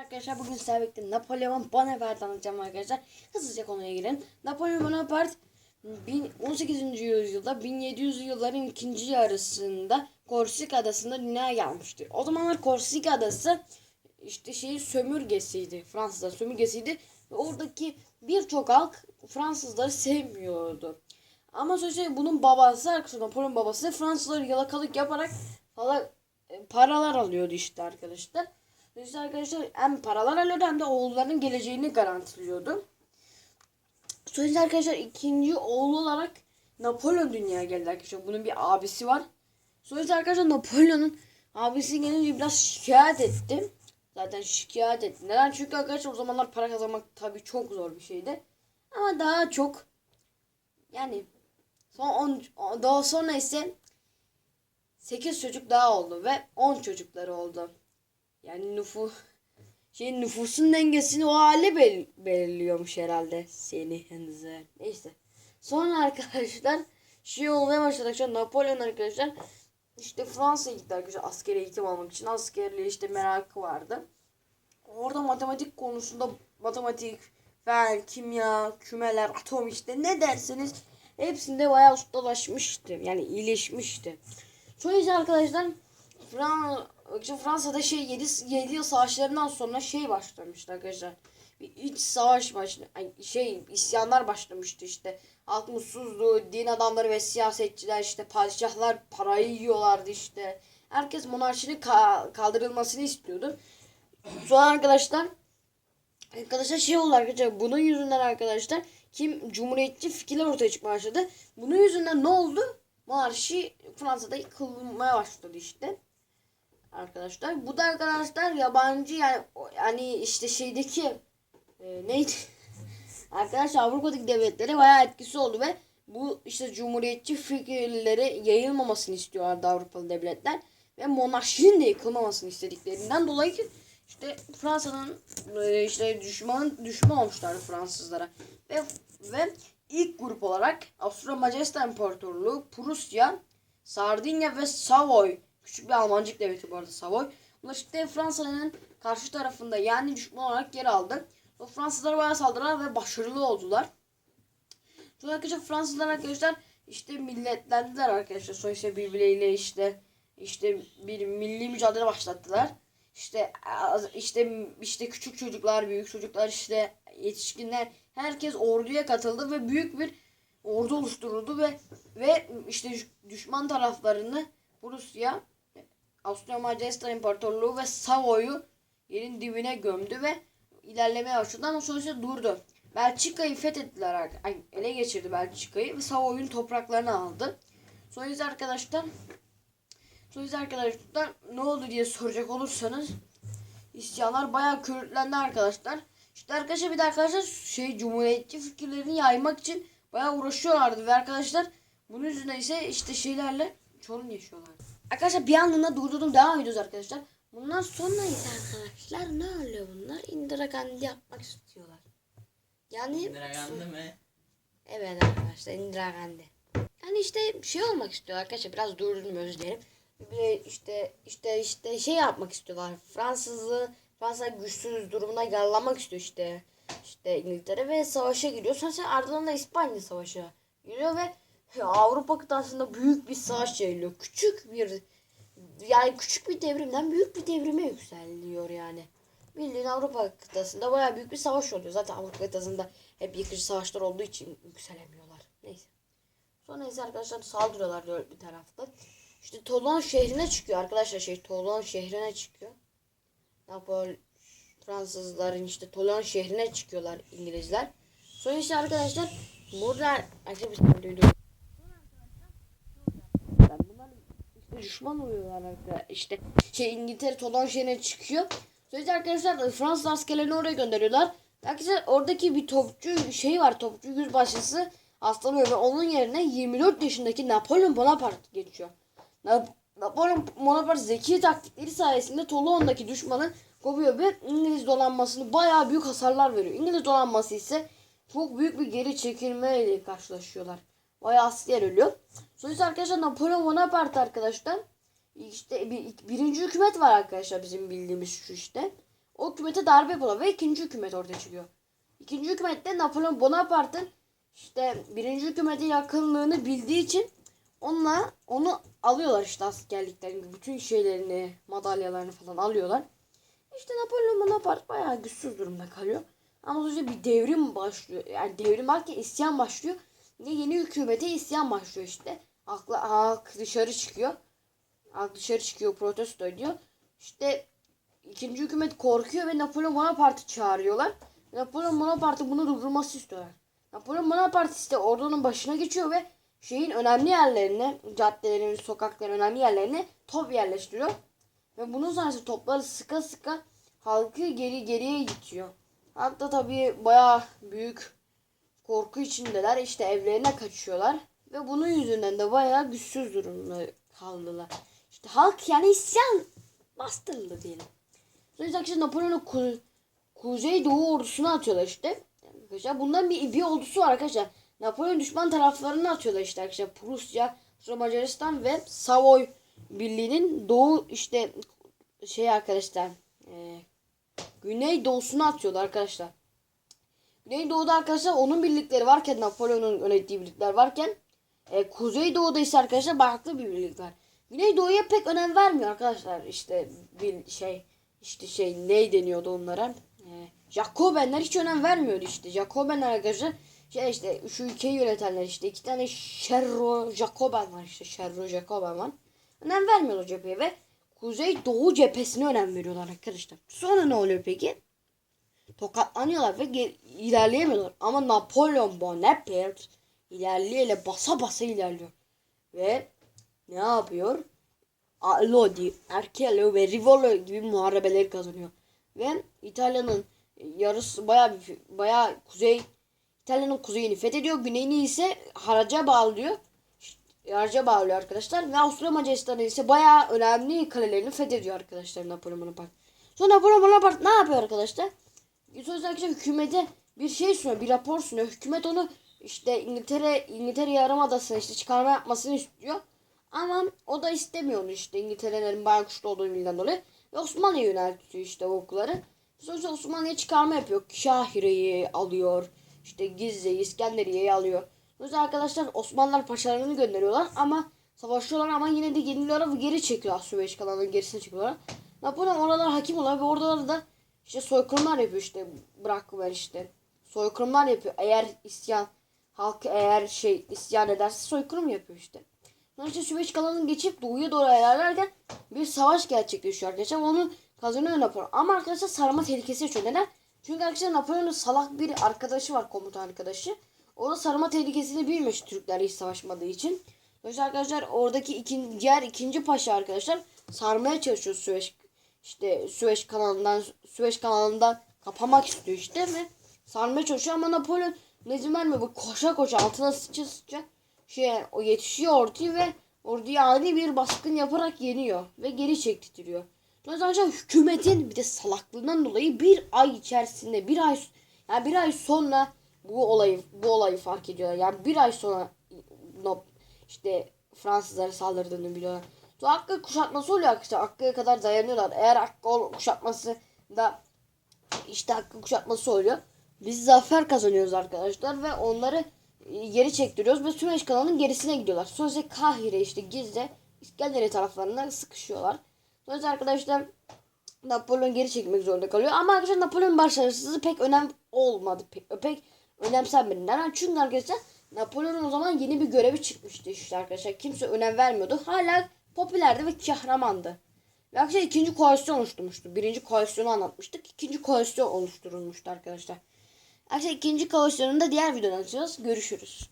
Arkadaşlar bugün sizlerle birlikte Napolyon Bonaparte anlatacağım arkadaşlar. Hızlıca konuya girelim. Napolyon Bonaparte bin- 18. yüzyılda 1700 yılların ikinci yarısında Korsika adasında dünyaya gelmiştir. O zamanlar Korsika adası işte şeyi sömürgesiydi. Fransızlar sömürgesiydi. Ve oradaki birçok halk Fransızları sevmiyordu. Ama sonuçta bunun babası arkadaşlar Napolyon babası Fransızları yalakalık yaparak falan e, paralar alıyordu işte arkadaşlar. İşte arkadaşlar hem paralar alıyordu hem de oğullarının geleceğini garantiliyordu. Sonra arkadaşlar ikinci oğlu olarak Napolyon dünyaya geldi arkadaşlar. Bunun bir abisi var. Sonra arkadaşlar Napolyon'un abisi gelince biraz şikayet etti. Zaten şikayet etti. Neden? Çünkü arkadaşlar o zamanlar para kazanmak tabii çok zor bir şeydi. Ama daha çok yani son 10 daha sonra ise 8 çocuk daha oldu ve 10 çocukları oldu. Yani nüfus şey nüfusun dengesini o hale bel belirliyormuş herhalde seni henüze. Neyse. Sonra arkadaşlar şey olmaya başladı arkadaşlar Napolyon arkadaşlar işte Fransa'ya gitti arkadaşlar askeri eğitim almak için askerliğe işte merakı vardı. Orada matematik konusunda matematik, fen, kimya, kümeler, atom işte ne derseniz hepsinde bayağı ustalaşmıştı. Yani iyileşmişti. Sonra arkadaşlar Fran işte Fransa'da şey 7, 7 yıl savaşlarından sonra şey başlamıştı arkadaşlar. Bir iç savaş başladı. Şey isyanlar başlamıştı işte. Halk mutsuzdu. Din adamları ve siyasetçiler işte padişahlar parayı yiyorlardı işte. Herkes monarşinin ka- kaldırılmasını istiyordu. Sonra arkadaşlar arkadaşlar şey oldu arkadaşlar. Bunun yüzünden arkadaşlar kim cumhuriyetçi fikirler ortaya çıkmaya başladı. Bunun yüzünden ne oldu? Monarşi Fransa'da yıkılmaya başladı işte arkadaşlar. Bu da arkadaşlar yabancı yani yani işte şeydeki e, neydi? arkadaşlar Avrupa'daki devletlere bayağı etkisi oldu ve bu işte cumhuriyetçi fikirleri yayılmamasını istiyorlardı Avrupalı devletler ve monarşinin de yıkılmamasını istediklerinden dolayı ki işte Fransa'nın e, işte düşman düşman olmuşlardı Fransızlara ve ve ilk grup olarak Avusturya Macaristan İmparatorluğu, Prusya, Sardinya ve Savoy küçük bir Almancık devleti bu arada Savoy. Bunlar işte Fransa'nın karşı tarafında yani düşman olarak yer aldı. O Fransızlara bayağı saldırdılar ve başarılı oldular. Sonra arkadaşlar Fransızlar arkadaşlar işte milletlendiler arkadaşlar. Sonra işte birbirleriyle işte işte bir milli mücadele başlattılar. İşte işte işte küçük çocuklar, büyük çocuklar işte yetişkinler herkes orduya katıldı ve büyük bir ordu oluşturuldu ve ve işte düş- düşman taraflarını Rusya, Avusturya Macaristan İmparatorluğu ve Savoy'u yerin dibine gömdü ve ilerlemeye başladı ama sonuçta durdu. Belçika'yı fethettiler, ele geçirdi Belçika'yı ve Savoy'un topraklarını aldı. Sonra arkadaşlar Sonra arkadaşlar ne oldu diye soracak olursanız isyanlar bayağı körüklendi arkadaşlar. İşte arkadaşlar bir de arkadaşlar şey cumhuriyetçi fikirlerini yaymak için bayağı uğraşıyorlardı ve arkadaşlar bunun yüzünden ise işte şeylerle sorun yaşıyorlar. Arkadaşlar bir anlığına durdurdum devam ediyoruz arkadaşlar. Bundan sonra ise arkadaşlar ne oluyor bunlar? Indira Gandhi yapmak istiyorlar. Yani Indira Gandhi mi? Evet arkadaşlar Indira Gandhi. Yani işte şey olmak istiyor arkadaşlar biraz durdurayım özür dilerim. Bir işte işte işte şey yapmak istiyorlar. Fransızı Fransa güçsüz durumuna yaralamak istiyor işte. İşte İngiltere ve savaşa giriyor. Sonra ardından da İspanya savaşa giriyor ve Avrupa kıtasında büyük bir savaş yayılıyor. Küçük bir yani küçük bir devrimden büyük bir devrime yükseliyor yani. Bildiğin Avrupa kıtasında bayağı büyük bir savaş oluyor. Zaten Avrupa kıtasında hep yıkıcı savaşlar olduğu için yükselemiyorlar. Neyse. Sonra ise arkadaşlar saldırıyorlar dört bir tarafta. İşte Toulon şehrine çıkıyor arkadaşlar şey Toulon şehrine çıkıyor. Napol Fransızların işte Toulon şehrine çıkıyorlar İngilizler. Sonra işte arkadaşlar burada arkadaşlar bir saniye duydum. Bunlar işte düşman oluyorlar arkadaşlar. İşte şey İngiltere Toulon şehrine çıkıyor. Sonra arkadaşlar Fransız askerlerini oraya gönderiyorlar. Arkadaşlar oradaki bir topçu şey var topçu yüzbaşısı hastalanıyor ve onun yerine 24 yaşındaki Napolyon Bonaparte geçiyor. Nap- Napolyon Bonaparte zeki taktikleri sayesinde Toulon'daki düşmanı kovuyor ve İngiliz donanmasını bayağı büyük hasarlar veriyor. İngiliz donanması ise çok büyük bir geri çekilme ile karşılaşıyorlar. Bayağı asker ölüyor. Sonuçta arkadaşlar Napolyon Bonaparte arkadaşlar işte bir, birinci hükümet var arkadaşlar bizim bildiğimiz şu işte. o hükümete darbe yapıyorlar ve ikinci hükümet ortaya çıkıyor. İkinci hükümette Napolyon Bonaparte'ın işte birinci hükümete yakınlığını bildiği için onunla onu alıyorlar işte askerliklerini, bütün şeylerini, madalyalarını falan alıyorlar. İşte Napolyon Bonaparte bayağı güçsüz durumda kalıyor. Ama sonra bir devrim başlıyor. Yani devrim varken isyan başlıyor. Ne yeni hükümete isyan başlıyor işte. Halk, halk dışarı çıkıyor. Halk dışarı çıkıyor, protesto ediyor. İşte ikinci hükümet korkuyor ve Napolyon Bonaparte çağırıyorlar. Napolyon Bonaparte bunu durdurması istiyorlar. Napolyon Bonaparte işte ordunun başına geçiyor ve şeyin önemli yerlerine, caddelerin, sokakların önemli yerlerine top yerleştiriyor. Ve bunun sayesinde topları sıka sıka halkı geri geriye itiyor. Halk da tabii bayağı büyük korku içindeler. İşte evlerine kaçıyorlar. Ve bunun yüzünden de bayağı güçsüz durumda kaldılar. İşte halk yani isyan bastırıldı diyelim. Sonra işte Napolyon'un ku- Kuzey Doğu ordusunu atıyorlar işte. Arkadaşlar bundan bir, bir ordusu var arkadaşlar. Napolyon düşman taraflarını atıyorlar işte arkadaşlar. Prusya, sonra Macaristan ve Savoy Birliği'nin doğu işte şey arkadaşlar e, Güney doğusunu atıyorlar arkadaşlar. Güneydoğu'da arkadaşlar onun birlikleri varken Napolyon'un yönettiği birlikler varken e, Kuzeydoğu'da ise arkadaşlar farklı bir birlik var. Güneydoğu'ya pek önem vermiyor arkadaşlar. İşte bir şey işte şey ne deniyordu onlara? E, Jacobenler hiç önem vermiyordu işte. Jacobenler arkadaşlar şey işte şu ülkeyi yönetenler işte iki tane Sherro Jacoben var işte Sherro Jacoben var. Önem vermiyorlar cepheye ve Kuzey Doğu cephesine önem veriyorlar arkadaşlar. Sonra ne oluyor peki? tokatlanıyorlar ve ilerleyemiyorlar. Ama Napolyon Bonaparte ilerleyele basa basa ilerliyor. Ve ne yapıyor? Lodi, Arkello ve Rivolo gibi muharebeleri kazanıyor. Ve İtalya'nın yarısı bayağı bir bayağı kuzey İtalya'nın kuzeyini fethediyor. Güneyini ise haraca bağlıyor. Haraca bağlıyor arkadaşlar. Ve Avusturya Macaristan'ı ise bayağı önemli kalelerini fethediyor arkadaşlar Napolyon Bonaparte. Sonra Napolyon Bonaparte ne yapıyor arkadaşlar? Arkadaşlar hükümete bir şey sunuyor, bir rapor sunuyor. Hükümet onu işte İngiltere İngiltere Yarımadası'na işte çıkarma yapmasını istiyor. Ama o da istemiyor işte İngiltere'nin güçlü olduğu bilinen dolayı. Ve Osmanlı'ya yöneltiyor işte o okları. Sonuçta Osmanlı'ya çıkarma yapıyor. Şahire'yi alıyor. İşte Gizze'yi, İskenderiye'yi alıyor. Yüzden arkadaşlar Osmanlılar paşalarını gönderiyorlar ama savaşıyorlar ama yine de yeniliyorlar ve geri çekiyorlar. Süveyş kanalının gerisine çekiyorlar. Napolyon oralara hakim oluyor ve oralarda da işte soykırımlar yapıyor işte bırakıver işte. Soykırımlar yapıyor. Eğer isyan halk eğer şey isyan ederse soykırım yapıyor işte. İşte Süveyş kanalını geçip doğuya doğru ilerlerken bir savaş gerçekleşiyor arkadaşlar. Onu kazanıyor Napolyon. Ama arkadaşlar sarma tehlikesi yaşıyor. Neden? Çünkü arkadaşlar Napolyon'un salak bir arkadaşı var komutan arkadaşı. O da sarma tehlikesini bilmiş Türkler hiç savaşmadığı için. Dolayısıyla arkadaşlar oradaki ikinci, diğer ikinci paşa arkadaşlar sarmaya çalışıyor Süveyş işte Süveyş kanalından Süveyş kanalından kapamak istiyor işte ve sarmaya çalışıyor ama Napolyon ne izin vermiyor. Bu koşa koşa altına sıça sıça şey o yetişiyor orduyu ve orduyu ani bir baskın yaparak yeniyor ve geri çektiriyor. Dolayısıyla hükümetin bir de salaklığından dolayı bir ay içerisinde bir ay yani bir ay sonra bu olayı bu olayı fark ediyorlar. Yani bir ay sonra işte Fransızlara saldırdığını biliyorlar. Sonra Hakkı kuşatması oluyor arkadaşlar. Hakkı'ya kadar dayanıyorlar. Eğer Hakkı kuşatması da işte Hakkı kuşatması oluyor. Biz zafer kazanıyoruz arkadaşlar ve onları geri çektiriyoruz ve Süveyş kanalının gerisine gidiyorlar. İse Kahire işte Gizre İskenderiye taraflarına sıkışıyorlar. Sonra arkadaşlar Napolyon geri çekmek zorunda kalıyor. Ama arkadaşlar Napolyon başarısızlığı pek önem olmadı. Pek, pek önemsenmedi. Neden? Çünkü arkadaşlar Napolyon'un o zaman yeni bir görevi çıkmıştı işte arkadaşlar. Kimse önem vermiyordu. Hala popülerdi ve kahramandı. Ve arkadaşlar ikinci koalisyon oluşturmuştu. Birinci koalisyonu anlatmıştık. İkinci koalisyon oluşturulmuştu arkadaşlar. Arkadaşlar ikinci da diğer videoda anlatacağız. Görüşürüz.